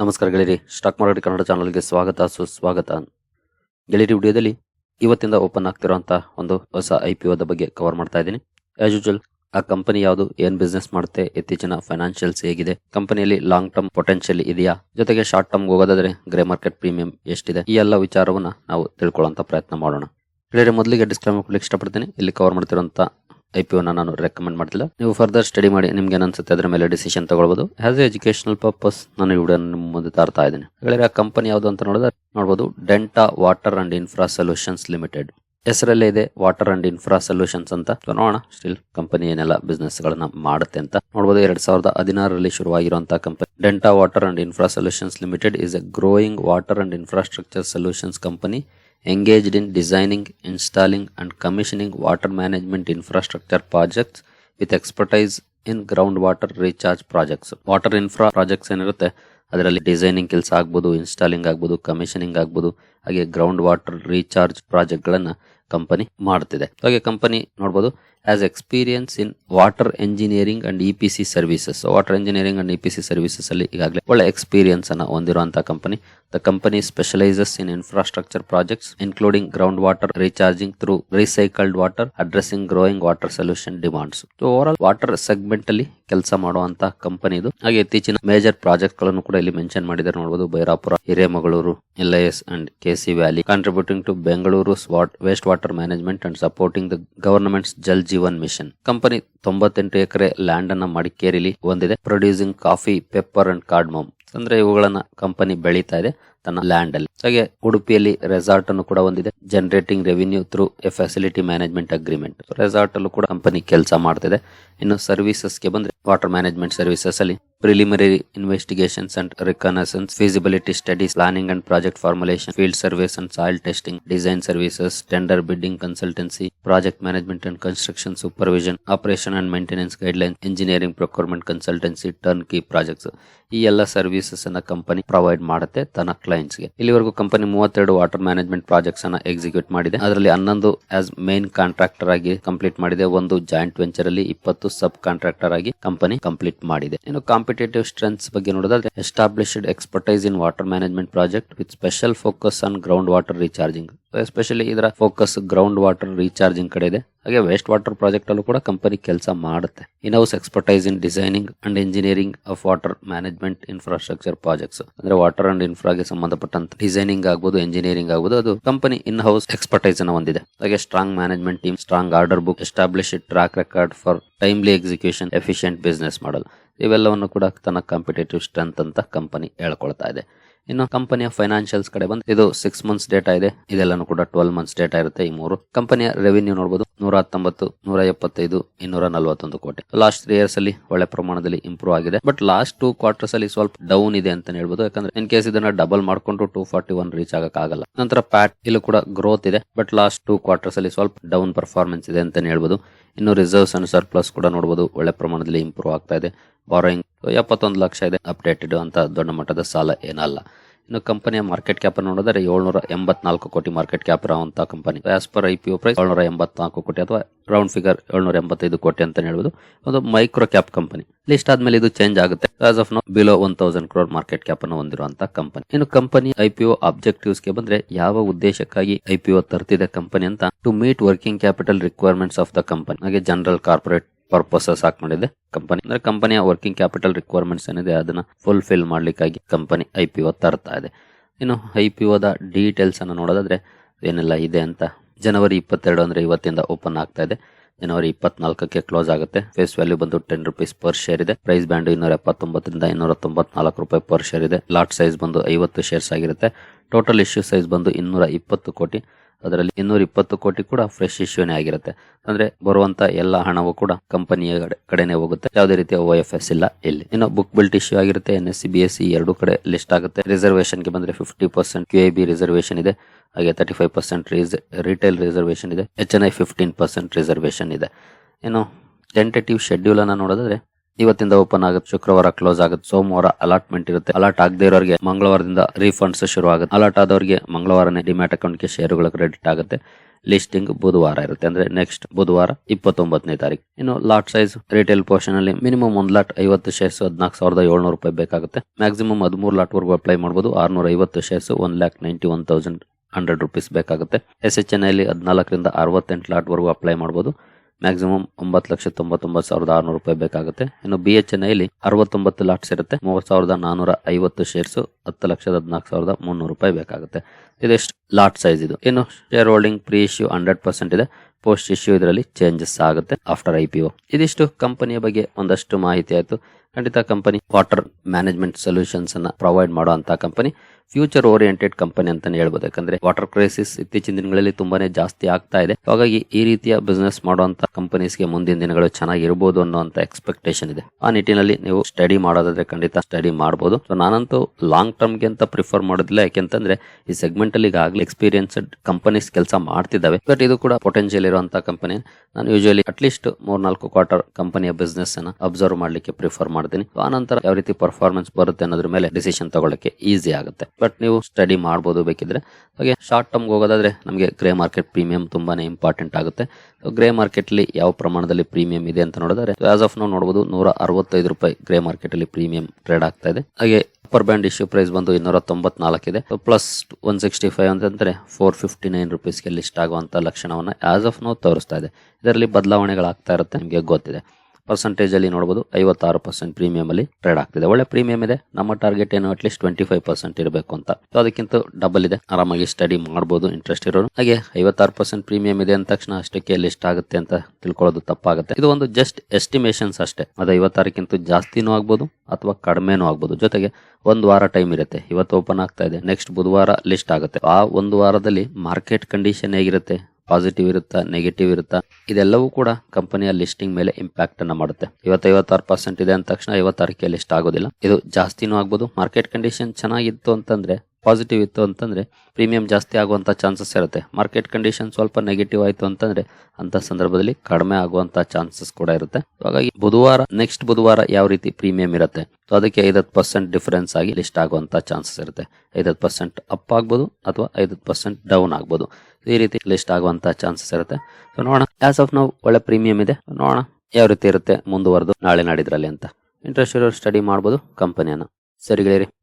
ನಮಸ್ಕಾರ ಗೆಳೆಯರಿ stock market Kannada ಚಾನಲ್ಗೆ ಸ್ವಾಗತ, ಸುಸ್ವಾಗತ. ಗೆಳೆಯರಿ ವಿಡಿಯೋದಲ್ಲಿ ಇವತ್ತಿಂದ ಓಪನ್ ಆಗ್ತಿರುವಂತ ಒಂದು ಹೊಸ ಐ ಪಿ ಒದ ಬಗ್ಗೆ ಕವರ್ ಮಾಡ್ತಾ ಇದ್ದೀನಿ. ಆಸ್ ಯೂಶುವಲ್ ಆ ಕಂಪನಿ ಯಾವುದು, ಏನ್ ಬಿಸ್ನೆಸ್ ಮಾಡುತ್ತೆ, ಇತ್ತೀಚಿನ ಫೈನಾನ್ಷಿಯಲ್ಸ್ ಹೇಗಿದೆ, ಕಂಪನಿಯಲ್ಲಿ ಲಾಂಗ್ ಟರ್ಮ್ ಪೊಟೆನ್ಷಿಯಲ್ ಇದೆಯಾ, ಜೊತೆಗೆ ಶಾರ್ಟ್ ಟರ್ಮ್ ಹೋಗೋದಾದ್ರೆ ಗ್ರೇ ಮಾರ್ಕೆಟ್ ಪ್ರೀಮಿಯಂ ಎಷ್ಟಿದೆ, ಈ ಎಲ್ಲ ವಿಚಾರವನ್ನ ನಾವು ತಿಳ್ಕೊಳ್ಳುವಂತ ಪ್ರಯತ್ನ ಮಾಡೋಣ. ಗೆಳೆಯರಿ ಮೊದಲಿಗೆ ಡಿಸ್ಕ್ಲೈಮರ್ ಕೊಡ್ಲಿಕ್ಕೆ ಇಷ್ಟಪಡ್ತೀನಿ. ಇಲ್ಲಿ ಕವರ್ ಮಾಡ್ತಿರುವಂತ ಐ ಪಿ ನಾನು ರೆಕಮೆಂಡ್ ಮಾಡ್ತಿಲ್ಲ. ನೀವು ಫರ್ದರ್ ಸ್ಟಡಿ ಮಾಡಿ ನಿಮ್ಗೆ ಅನ್ಸುತ್ತೆ ಅದರ ಮೇಲೆ ಡಿಸಿಷನ್ ತಗೊಳ್ಬಹುದು ಆಸ್ ಎ ಎಜುಕೇಶನಲ್ ಪರ್ಪಸ್ ನಾನು ಈ ವಿಡಿಯೋ ನಿಮ್ಮ ಮುಂದೆ ತರ್ತಾ ಇದ್ದೀನಿ. ಹೇಳಿದ್ರೆ ಆ ಕಂಪನಿ ಯಾವುದು ಅಂತ ನೋಡಿದ್ರೆ ನೋಡಬಹುದು Denta water and infra solutions limited ಹೆಸರಲ್ಲೇ ಇದೆ ವಾಟರ್ ಅಂಡ್ ಇನ್ಫ್ರಾ ಸೊಲ್ಯೂಷನ್ಸ್ ಅಂತ. ನೋಡೋಣ ಸ್ಟಿಲ್ ಕಂಪನಿ ಏನೆಲ್ಲ ಬಿಸ್ನೆಸ್ ಗಳನ್ನ ಮಾಡುತ್ತೆ ಅಂತ. ನೋಡಬಹುದು ಎರಡ್ ಸಾವಿರದ ಹದಿನಾರರಲ್ಲಿ ಶುರುವಾಗಿರುವಂತಹ company Denta water and infra solutions limited is a growing water and infrastructure solutions company engaged in designing, installing, and commissioning water management infrastructure projects with expertise in groundwater recharge projects. Water infra projects ಏನಿರುತ್ತೆ ಅದರಲ್ಲಿ designing ಕೆಲಸ ಆಗ್ಬೋದು installing ಆಗ್ಬೋದು commissioning ಆಗ್ಬೋದು ಹಾಗೆ ground water recharge ಪ್ರಾಜೆಕ್ಟ್ಗಳನ್ನ company ಮಾಡ್ತಿದೆ ಹಾಗೆ ಕಂಪನಿ ನೋಡ್ಬೋದು as experience in water engineering and E P C services water engineering and E P C services ಅಲ್ಲಿ ಈಗಾಗಲೇ ಒಳ್ಳೆ ಎಕ್ಸ್ಪೀರಿಯನ್ಸ್ ಅನ್ನ ಹೊಂದಿರುವಂತಹ company the company specialises in infrastructure projects including ground water recharging through recycled water addressing growing water solution demands overall water segment ಅಲ್ಲಿ ಕೆಲಸ ಮಾಡುವಂತಹ company ಇದು. ಹಾಗೆ ಇತ್ತೀಚಿನ ಮೇಜರ್ ಪ್ರಾಜೆಕ್ಟ್ಗಳನ್ನು ಕೂಡ ಇಲ್ಲಿ ಮೆನ್ಷನ್ ಮಾಡಿದ್ದಾರೆ. ನೋಡಬಹುದು Byrapura, Hiremagaluru L I S and K C Valley contributing to Bengaluru waste water management and supporting the government's Jal Jeevan Mission. Company ತೊಂಬತ್ತೆಂಟು ಎಕರೆ ಲ್ಯಾಂಡ್ ಅನ್ನ ಮಡಿಕೇರಿಲಿ ಹೊಂದಿದೆ. Producing coffee, pepper and cardamom ಅಂದ್ರೆ ಇವುಗಳನ್ನ company ಬೆಳೀತಾ ಇದೆ. ತನ್ನ land ಅಲ್ಲಿ ಹಾಗೆ ಉಡುಪಿಯಲ್ಲಿ ರೆಸಾರ್ಟ್ ಅನ್ನು ಕೂಡ ಹೊಂದಿದೆ. Generating revenue through a facility management agreement resort ಅಲ್ಲೂ ಕೂಡ ಕಂಪನಿ ಕೆಲಸ ಮಾಡ್ತಿದೆ. ಇನ್ನು ಸರ್ವಿಸಸ್ಗೆ ಬಂದ್ರೆ ವಾಟರ್ ಮ್ಯಾನೇಜ್ಮೆಂಟ್ ಸರ್ವಿಸಸ್ ಅಲ್ಲಿ preliminary investigations and reconnaissance feasibility studies planning and project formulation field service and soil testing design services tender bidding consultancy project management and construction supervision operation and maintenance guideline engineering procurement consultancy turnkey projects ಈ ಎಲ್ಲ services ಅನ್ನ company provide ಮಾಡುತ್ತೆ. ತನ್ನ ಕ್ಲೈಂಟ್ಸ್ಗೆ ಇಲ್ಲಿವರೆಗೂ company ಮೂವತ್ತೆರಡು water management projects ಅನ್ನ execute ಮಾಡಿದೆ. ಅದರಲ್ಲಿ ಹನ್ನೊಂದು ಆಸ್ ಮೇನ್ ಕಾಂಟ್ರಾಕ್ಟರ್ ಆಗಿ ಕಂಪ್ಲೀಟ್ ಮಾಡಿದೆ. ಒಂದು ಜಾಯಿಂಟ್ ವೆಂಚರ್ ಅಲ್ಲಿ ಇಪ್ಪತ್ತು ಸಬ್ ಕಾಂಟ್ರಾಕ್ಟರ್ ಆಗಿ ಕಂಪನಿ ಕಂಪ್ಲೀಟ್ ಮಾಡಿದೆ. ಇನ್ನು ಕಾಂಪಿಟೇಟಿವ್ ಸ್ಟ್ರೆಂತ್ಸ್ ಬಗ್ಗೆ ನೋಡೋದಾದ್ರೆ established expertise in water management project with special focus on ground water recharging especially ಇದರ ಫೋಕಸ್ ಗ್ರೌಂಡ್ ವಾಟರ್ ರೀಚಾರ್ಜಿಂಗ್ ಕಡೆ ಇದೆ. ಹಾಗೆ ವೇಸ್ಟ್ ವಾಟರ್ ಪ್ರಾಜೆಕ್ಟ್ ಅಲ್ಲೂ ಕೂಡ ಕಂಪನಿ ಕೆಲಸ ಮಾಡುತ್ತೆ. In house expertise in designing and engineering of water management infrastructure projects ಅಂದ್ರೆ water and ಇನ್ಫ್ರಾಗೆ ಸಂಬಂಧಪಟ್ಟಂತ ಡಿಸೈನಿಂಗ್ ಆಗ್ಬೋದು ಇಂಜಿನಿಯರಿಂಗ್ ಆಗ್ಬೋದು, ಅದು ಕಂಪನಿ ಇನ್ ಹೌಸ್ ಎಕ್ಸ್ಪರ್ಟೈಸ್ ಅನ್ನ ಹೊಂದಿದೆ. ಹಾಗೆ strong management team strong order book establish track record for timely execution efficient business model ಇವೆಲ್ಲವನ್ನು ಕೂಡ ತನ್ನ ಕಾಂಪಿಟೇಟಿವ್ ಸ್ಟ್ರೆಂತ್ ಅಂತ ಕಂಪನಿ ಹೇಳ್ಕೊಳ್ತಾ ಇದೆ. ಇನ್ನು ಕಂಪನಿಯ ಫೈನಾನ್ಷಿಯಲ್ಸ್ ಕಡೆ ಬಂದು ಇದು ಸಿಕ್ಸ್ ಮಂತ್ಸ್ ಡೇಟಾ ಇದೆ. ಇದೆಲ್ಲಾನು ಕೂಡ ಟ್ವೆಲ್ ಮಂತ್ಸ್ ಡೇಟಾ ಇರುತ್ತೆ ಈ ಮೂರು. ಕಂಪನಿಯ ರೆವಿನ್ಯೂ ನೋಡಬಹುದು ನೂರ ಹತ್ತೊಂಬತ್ತು ನೂರ ಎಪ್ಪತ್ತೈದು ಇನ್ನೂರ ನಲವತ್ತೊಂದು ಕೋಟಿ. ಲಾಸ್ಟ್ ತ್ರೀ ಇಯರ್ಸ್ ಅಲ್ಲಿ ಒಳ್ಳೆ ಪ್ರಮಾಣದಲ್ಲಿ ಇಂಪ್ರೂವ್ ಆಗಿದೆ. ಬಟ್ ಲಾಸ್ಟ್ ಟೂ ಕ್ವಾರ್ಟರ್ಸ್ ಅಲ್ಲಿ ಸ್ವಲ್ಪ ಡೌನ್ ಇದೆ ಅಂತ ಹೇಳ್ಬೋದು. ಯಾಕಂದ್ರೆ ಇನ್ ಕೇಸ್ ಇದನ್ನ ಡಬಲ್ ಮಾಡ್ಕೊಂಡು ಟೂ ಫಾರ್ಟಿ ಒನ್ ರೀಚ್ ಆಗಕ್ಕಾಗಲ್ಲ ನಂತರ ಪ್ಯಾಟ್ ಇಲ್ಲಿ ಕೂಡ ಗ್ರೋತ್ ಇದೆ. ಬಟ್ ಲಾಸ್ಟ್ ಟೂ ಕ್ವಾರ್ಟರ್ಸ್ ಅಲ್ಲಿ ಸ್ವಲ್ಪ ಡೌನ್ ಪರ್ಫಾರ್ಮೆನ್ಸ್ ಇದೆ ಅಂತ ಹೇಳ್ಬೋದು. ಇನ್ನು ರಿಸರ್ವ್ಸ್ ಅಂಡ್ ಸರ್ಪ್ಲಸ್ ಕೂಡ ನೋಡಬಹುದು ಒಳ್ಳೆ ಪ್ರಮಾಣದಲ್ಲಿ ಇಂಪ್ರೂವ್ ಆಗ್ತಾ ಇದೆ. ಬಾರೋಯಿಂಗ್ ಎಪ್ಪತ್ತೊಂದು ಲಕ್ಷ ಇದೆ ಅಪ್ಡೇಟೆಡ್ ಅಂತ ದೊಡ್ಡ ಮಟ್ಟದ ಸಾಲ ಏನಲ್ಲ. ಇನ್ನು ಕಂಪನಿಯ ಮಾರ್ಕೆಟ್ ಕ್ಯಾಪ್ ನೋಡಿದ್ರೆ ಏಳ್ನೂರ ಎಂಬತ್ನಾಲ್ಕು ಕೋಟಿ ಮಾರ್ಕೆಟ್ ಕ್ಯಾಪ್ ಇರುವಂತಹ company as per I P O price ಏಳ್ನೂರ ಎಂಬತ್ನಾಲ್ಕು ಕೋಟಿ ಅಥವಾ ರೌಂಡ್ ಫಿಗರ್ ಏಳ್ನೂರ ಎಂಬತ್ತೈದು ಕೋಟಿ ಅಂತ ಹೇಳ್ಬೋದು. ಒಂದು ಮೈಕ್ರೋ ಕ್ಯಾಪ್ ಕಂಪನಿ ಲಿಸ್ಟ್ ಆದ್ಮೇಲೆ ಇದು ಚೇಂಜ್ ಆಗುತ್ತೆ. As of now below one thousand crore market cap ಅನ್ನು ಹೊಂದಿರುವಂತಹ ಕಂಪನಿ ಇನ್ನು ಕಂಪನಿ ಐ ಪಿ ಒ ಅಬ್ಜೆಕ್ಟಿವ್ಸ್ಗೆ ಬಂದ್ರೆ ಯಾವ ಉದ್ದೇಶಕ್ಕಾಗಿ ಐ ಪಿ ಒ ತರ್ತಿದೆ ಕಂಪನಿ ಅಂತ? To meet working capital requirements of the company ಹಾಗೆ ಜನರಲ್ ಕಾರ್ಪೊರೇಟ್ ಪರ್ಪಸಸ್ ಹಾಕೊಂಡಿದೆ. ಕಂಪನಿ ಅಂದ್ರೆ ಕಂಪನಿಯ ವರ್ಕಿಂಗ್ ಕ್ಯಾಪಿಟಲ್ ರಿಕ್ವೈರ್ಮೆಂಟ್ಸ್ ಏನಿದೆ ಅದನ್ನ ಫುಲ್ಫಿಲ್ ಮಾಡ್ಲಿಕ್ಕಾಗಿ ಕಂಪನಿ ಐ ಪಿ ಒ ತರ್ತಾ ಇದೆ. ಇನ್ನು ಐ ಪಿ ಒದ ಡೀಟೇಲ್ಸ್ ಅನ್ನು ನೋಡೋದಾದ್ರೆ ಏನೆಲ್ಲ ಇದೆ ಅಂತ ಜನವರಿ ಇಪ್ಪತ್ತೆರಡು ಅಂದ್ರೆ ಇವತ್ತಿಂದ ಓಪನ್ ಆಗ್ತಾ ಇದೆ. ಜನವರಿ ಇಪ್ಪತ್ನಾಲ್ಕಕ್ಕೆ ಕ್ಲೋಸ್ ಆಗುತ್ತೆ. ಫೇಸ್ ವ್ಯಾಲ್ಯೂ ಬಂದು ಟೆನ್ ರುಪೀಸ್ ಪರ್ ಶೇರ್ ಇದೆ. ಪ್ರೈಸ್ ಬ್ಯಾಂಡ್ ಇನ್ನೂರ ಎಪ್ಪತ್ತೊಂಬತ್ತರಿಂದ ಇನ್ನೂರ ತೊಂಬತ್ನಾಲ್ಕು ರೂಪಾಯಿ ಪರ್ ಶೇರ್ ಇದೆ. ಲಾಟ್ ಸೈಜ್ ಬಂದು ಐವತ್ತು ಶೇರ್ಸ್ ಆಗಿರುತ್ತೆ. ಟೋಟಲ್ ಇಶ್ಯೂ ಸೈಜ್ ಬಂದು ಇನ್ನೂರ ಇಪ್ಪತ್ತು ಕೋಟಿ. ಅದರಲ್ಲಿ ಇನ್ನೂರ ಇಪ್ಪತ್ತು ಕೋಟಿ ಕೂಡ ಫ್ರೆಶ್ ಇಶ್ಯೂನೇ ಆಗಿರುತ್ತೆ. ಅಂದ್ರೆ ಬರುವಂತ ಎಲ್ಲ ಹಣವು ಕೂಡ ಕಂಪನಿಯ ಕಡೆನೆ ಹೋಗುತ್ತೆ. ಯಾವುದೇ ರೀತಿಯ ಓ ಎಫ್ ಎಸ್ ಇಲ್ಲ ಇಲ್ಲಿ. ಇನ್ನು ಬುಕ್ ಬಿಲ್ಟ್ ಇಶ್ಯೂ ಆಗಿರುತ್ತೆ. N S C B S C ಎರಡು ಕಡೆ ಲಿಸ್ಟ್ ಆಗುತ್ತೆ. ರಿಸರ್ವೇಶನ್ಗೆ ಬಂದ್ರೆ fifty percent Q I B reservation ಇದೆ. ಹಾಗೆ thirty five percent retail reservation ಇದೆ. H N I fifteen percent reservation ಇದೆ. ಇನ್ನು ಟೆಂಟೇಟಿವ್ ಶೆಡ್ಯೂಲ್ ಅನ್ನ ನೋಡಿದ್ರೆ ಇವತ್ತಿಂದ ಓಪನ್ ಆಗುತ್ತೆ, ಶುಕ್ರವಾರ ಕ್ಲೋಸ್ ಆಗುತ್ತೆ, ಸೋಮವಾರ ಅಲಾಟ್ಮೆಂಟ್ ಇರುತ್ತೆ. ಅಲಾಟ್ ಆಗದೆ ಇರೋರಿಗೆ ಮಂಗಳವಾರದಿಂದ ರೀಫಂಡ್ಸ್ ಶುರು ಆಗುತ್ತೆ. ಅಲಾಟ್ ಆದವರಿಗೆ ಮಂಗಳವಾರನೇ ಡಿಮ್ಯಾಟ್ ಅಕೌಂಟ್ಗೆ ಶೇರುಗಳು ಕ್ರೆಡಿಟ್ ಆಗುತ್ತೆ. ಲಿಸ್ಟಿಂಗ್ ಬುಧವಾರ ಇರುತ್ತೆ, ಅಂದ್ರೆ ನೆಕ್ಸ್ಟ್ ಬುಧವಾರ ಇಪ್ಪತ್ತೊಂಬತ್ತನೇ ತಾರೀಕು. ಇನ್ನು ಲಾಟ್ ಸೈಜ್ ರಿಟೇಲ್ ಪೋರ್ಷನ್ ಅಲ್ಲಿ ಮಿನಿಮಮ್ ಒಂದ್ ಲಾಟ್ ಐವತ್ತು ಶೇರ್ಸ್ ಹದಿನಾಲ್ಕು ಸಾವಿರದ ಏಳ್ನೂರು ರೂಪಾಯಿ ಬೇಕಾಗುತ್ತೆ. ಮ್ಯಾಕ್ಸಿಮಮ್ ಹದಿಮೂರು ಲಾಟ್ ವರ್ಗೂ ಅಪ್ಲೈ ಮಾಡಬಹುದು ಆರ್ನೂರ ಐವತ್ತು shares one lakh ninety one thousand hundred rupees ಬೇಕಾಗುತ್ತೆ ಎಸ್ ಎಚ್ ಎನ್ ಐಲಿ ಹದಿನಾಲ್ಕರಿಂದ ಅರವತ್ತೆಂಟು ಲಾಟ್ ವರೆಗೂ ಅಪ್ಲೈ ಮಾಡಬಹುದು ಮ್ಯಾಕ್ಸಿಮಮ್ ಒಂಬತ್ತು ಲಕ್ಷ ತೊಂಬತ್ತೊಂಬತ್ತು ಸಾವಿರದ ಆರ್ನೂರು ರೂಪಾಯಿ ಬೇಕಾಗುತ್ತೆ. ಇನ್ನು ಬಿ ಎಚ್ ಎನ್ ಐಲಿ ಅರವತ್ತೊಂಬತ್ತು ಲಾಟ್ಸ್ ಇರುತ್ತೆ. ಮೂವತ್ತು ಸಾವಿರದ ನಾನೂರ ಐವತ್ತು ಶೇರ್ಸ್ ಹತ್ತು ಲಕ್ಷದ ಹದಿನಾಲ್ಕು ಸಾವಿರದ ಮುನ್ನೂರು ರೂಪಾಯಿ ಬೇಕಾಗುತ್ತೆ. ಇದೆಷ್ಟು? ಲಾಟ್ ಸೈಜ್ ಇದು. ಇನ್ನು shareholding pre issue hundred percent ಇದೆ. ಪೋಸ್ಟ್ ಇಶ್ಯೂ ಇದರಲ್ಲಿ ಚೇಂಜಸ್ ಆಗುತ್ತೆ ಆಫ್ಟರ್ ಐ ಪಿ ಇದಿಷ್ಟು ಕಂಪನಿಯ ಬಗ್ಗೆ ಒಂದಷ್ಟು ಮಾಹಿತಿ ಆಯಿತು. ಖಂಡಿತ ಕಂಪನಿ ವಾಟರ್ ಮ್ಯಾನೇಜ್ಮೆಂಟ್ ಸೊಲ್ಯೂಷನ್ಸ್ ಅನ್ನ ಪ್ರೊವೈಡ್ ಮಾಡುವಂತಹ ಕಂಪನಿ. ಫ್ಯೂಚರ್ ಓರಿಯೆಂಟೆಡ್ ಕಂಪನಿ ಅಂತಾನೆ ಹೇಳ್ಬೋದು. ಯಾಕಂದ್ರೆ ವಾಟರ್ ಕ್ರೈಸಿಸ್ ಇತ್ತೀಚಿನ ದಿನಗಳಲ್ಲಿ ತುಂಬಾನೇ ಜಾಸ್ತಿ ಆಗ್ತಾ ಇದೆ. ಹಾಗಾಗಿ ಈ ರೀತಿಯ ಬಿಸ್ನೆಸ್ ಮಾಡುವಂತ ಕಂಪನೀಸ್ಗೆ ಮುಂದಿನ ದಿನಗಳು ಚೆನ್ನಾಗಿರ್ಬೋದು ಅನ್ನೋಂತ ಎಕ್ಸ್ಪೆಕ್ಟೇಷನ್ ಇದೆ. ಆ ನಿಟ್ಟಿನಲ್ಲಿ ನೀವು ಸ್ಟಡಿ ಮಾಡೋದಾದ್ರೆ ಖಂಡಿತ ಸ್ಟಡಿ ಮಾಡಬಹುದು ಸೊ ನಾನಂತೂ ಲಾಂಗ್ ಟರ್ಮ್ಗೆ ಅಂತ ಪ್ರಿಫರ್ ಮಾಡೋದಿಲ್ಲ. ಯಾಕೆಂತಂದ್ರೆ ಈ ಸೆಗ್ಮೆಂಟ್ ಅಲ್ಲಿ ಈಗಾಗಲೇ ಎಕ್ಸ್ಪೀರಿಯನ್ಸ್ಡ್ ಕಂಪನೀಸ್ ಕೆಲಸ ಮಾಡ್ತಿದ್ದಾವೆ. ಬಟ್ ಇದು ಕೂಡ ಪೊಟೆನ್ಶಿಯಲ್ ಇರುವಂತ ಕಂಪನಿ. ನಾನು ಯೂಶಲಿ ಅಟ್ಲೀಸ್ಟ್ ಮೂರ್ ನಾಲ್ಕು ಕ್ವಾರ್ಟರ್ ಕಂಪನಿಯ ಬಿಸ್ನೆಸ್ ಅನ್ನ ಅಬ್ಸರ್ವ್ ಮಾಡ್ಲಿಕ್ಕೆ ಪ್ರಿಫರ್ ಮಾಡ್ತೀನಿ. So, ನಂತರ ಯಾವ ರೀತಿ ಪರ್ಫಾರ್ಮೆನ್ಸ್ ಬರುತ್ತೆ ಅನ್ನೋದ್ರ ಮೇಲೆ ಡಿಸಿಷನ್ ತಗೊಳ್ಳಕ್ಕೆ ಈಸಿ ಆಗುತ್ತೆ. ಬಟ್ ನೀವು ಸ್ಟಡಿ ಮಾಡ್ಬೋದು ಬೇಕಿದ್ರೆ. ಹಾಗೆ ಶಾರ್ಟ್ ಟರ್ಮ್ ಹೋಗೋದಾದ್ರೆ ನಮಗೆ ಗ್ರೇ ಮಾರ್ಕೆಟ್ ಪ್ರೀಮಿಯಂ ತುಂಬಾನೇ ಇಂಪಾರ್ಟೆಂಟ್ ಆಗುತ್ತೆ. ಗ್ರೇ ಮಾರ್ಕೆಟ್ ಅಲ್ಲಿ ಯಾವ ಪ್ರಮಾಣದಲ್ಲಿ ಪ್ರೀಮಿಯಂ ಇದೆ ಅಂತ ನೋಡಿದ್ರೆ ಆಸ್ ಆಫ್ ನಾವು ನೋಡಬಹುದು ನೂರ ಅರವತ್ತೈದು ರೂಪಾಯಿ ಗ್ರೇ ಮಾರ್ಕೆಟ್ ಅಲ್ಲಿ ಪ್ರೀಮಿಯಂ ಟ್ರೇಡ್ ಆಗ್ತಾ ಇದೆ. ಹಾಗೆ ಅಪ್ಪರ್ ಬ್ಯಾಂಡ್ ಇಶ್ಯೂ ಪ್ರೈಸ್ ಬಂದು ಇನ್ನೂರ ತೊಂಬತ್ನಾಲ್ಕು ಇದೆ. ಪ್ಲಸ್ ಒನ್ ಸಿಕ್ಸ್ಟಿ ಫೈವ್ ಅಂತಂದ್ರೆ ಫೋರ್ ಫಿಫ್ಟಿ ನೈನ್ ರುಪೀಸ್ಗೆ ಲಿಸ್ಟ್ ಆಗುವಂತ ಲಕ್ಷಣವನ್ನ ಆಸ್ ಆಫ್ ನೋ ತೋರಿಸ್ತಾ ಇದೆ. ಇದರಲ್ಲಿ ಬದಲಾವಣೆಗಳಾಗ್ತಾ ಇರುತ್ತೆ ನಿಮಗೆ ಗೊತ್ತಿದೆ. ಪರ್ಸೆಂಟೇಜ್ ಅಲ್ಲಿ ನೋಡಬಹುದು ಐವತ್ತಾರು ಪರ್ಸೆಂಟ್ ಪ್ರೀಮಿಯಂ ಅಲ್ಲಿ ಟ್ರೇಡ್ ಆಗ್ತಿದೆ. ಒಳ್ಳೆ ಪ್ರೀಮಿಯಂ ಇದೆ. ನಮ್ಮ ಟಾರ್ಗೆಟ್ ಏನು ಅಟ್ಲೀಸ್ಟ್ ಟ್ವೆಂಟಿ ಫೈವ್ ಪರ್ಸೆಂಟ್ ಇರಬೇಕು ಅಂತ. ಅದಕ್ಕಿಂತ ಡಬಲ್ ಇದೆ. ಆರಾಮಾಗಿ ಸ್ಟಡಿ ಮಾಡಬಹುದು ಇಂಟ್ರೆಸ್ಟ್ ಇರೋರು. ಹಾಗೆ ಐವತ್ತಾರು ಪರ್ಸೆಂಟ್ ಪ್ರೀಮಿಯಂ ಇದೆ ಅಂದ ತಕ್ಷಣ ಅಷ್ಟಕ್ಕೆ ಲಿಸ್ಟ್ ಆಗುತ್ತೆ ಅಂತ ತಿಳ್ಕೊಳ್ಳೋದು ತಪ್ಪಾಗುತ್ತೆ. ಇದು ಒಂದು ಜಸ್ಟ್ ಎಸ್ಟಿಮೇಷನ್ಸ್ ಅಷ್ಟೇ. ಅದು ಐವತ್ತಾರಕ್ಕಿಂತ ಜಾಸ್ತಿನೂ ಆಗ್ಬೋದು ಅಥವಾ ಕಡಿಮೆನೂ ಆಗ್ಬೋದು. ಜೊತೆಗೆ ಒಂದು ವಾರ ಟೈಮ್ ಇರುತ್ತೆ. ಇವತ್ತು ಓಪನ್ ಆಗ್ತಾ ಇದೆ. ನೆಕ್ಸ್ಟ್ ಬುಧವಾರ ಲಿಸ್ಟ್ ಆಗುತ್ತೆ. ಆ ಒಂದು ವಾರದಲ್ಲಿ ಮಾರ್ಕೆಟ್ ಕಂಡೀಷನ್ ಹೇಗಿರುತ್ತೆ? ಪಾಸಿಟಿವ್ ಇರುತ್ತಾ ನೆಗೆಟಿವ್ ಇರುತ್ತಾ, ಇದೆಲ್ಲವೂ ಕೂಡ ಕಂಪನಿಯ ಲಿಸ್ಟಿಂಗ್ ಮೇಲೆ ಇಂಪ್ಯಾಕ್ಟ್ ಅನ್ನ ಮಾಡುತ್ತೆ. ಇವತ್ತು ಐವತ್ತಾರು ಪರ್ಸೆಂಟ್ ಇದೆ ಅಂದ ತಕ್ಷಣ ಐವತ್ತಾರಕ್ಕೆ ಲಿಸ್ಟ್ ಆಗೋದಿಲ್ಲ. ಇದು ಜಾಸ್ತಿನೂ ಆಗ್ಬೋದು. ಮಾರ್ಕೆಟ್ ಕಂಡೀಷನ್ ಚೆನ್ನಾಗಿತ್ತು ಅಂತಂದ್ರೆ ಪಾಸಿಟಿವ್ ಇತ್ತು ಅಂತಂದ್ರೆ ಪ್ರೀಮಿಯಂ ಜಾಸ್ತಿ ಆಗುವಂಥ ಚಾನ್ಸಸ್ ಇರುತ್ತೆ. ಮಾರ್ಕೆಟ್ ಕಂಡೀಷನ್ ಸ್ವಲ್ಪ ನೆಗೆಟಿವ್ ಆಯಿತು ಅಂತಂದರೆ ಅಂತ ಸಂದರ್ಭದಲ್ಲಿ ಕಡಿಮೆ ಆಗುವಂಥ ಚಾನ್ಸಸ್ ಕೂಡ ಇರುತ್ತೆ. ಹಾಗಾಗಿ ಬುಧವಾರ ನೆಕ್ಸ್ಟ್ ಬುಧವಾರ ಯಾವ ರೀತಿ ಪ್ರೀಮಿಯಂ ಇರುತ್ತೆ? ಸೊ ಅದಕ್ಕೆ ಐದತ್ತು ಪರ್ಸೆಂಟ್ ಡಿಫರೆನ್ಸ್ ಆಗಿ ಲಿಸ್ಟ್ ಆಗುವಂಥ ಚಾನ್ಸಸ್ ಇರುತ್ತೆ. ಐದತ್ತು ಪರ್ಸೆಂಟ್ ಅಪ್ ಆಗ್ಬೋದು ಅಥವಾ ಐದತ್ತು ಪರ್ಸೆಂಟ್ ಡೌನ್ ಆಗ್ಬೋದು. ಈ ರೀತಿ ಲಿಸ್ಟ್ ಆಗುವಂಥ ಚಾನ್ಸಸ್ ಇರುತ್ತೆ. ಸೊ ನೋಡೋಣ. ಆಸ್ ಆಫ್ ನಾವು ಒಳ್ಳೆ ಪ್ರೀಮಿಯಂ ಇದೆ. ನೋಡೋಣ ಯಾವ ರೀತಿ ಇರುತ್ತೆ ಮುಂದುವರೆದು ನಾಳೆ ನಾಡಿದ್ರಲ್ಲಿ ಅಂತ. ಇಂಟ್ರೆಸ್ಟ್ ಇರೋರು ಸ್ಟಡಿ ಮಾಡ್ಬೋದು ಕಂಪನಿಯನ್ನು ಸರಿ ಗೆಳೆಯರಿ.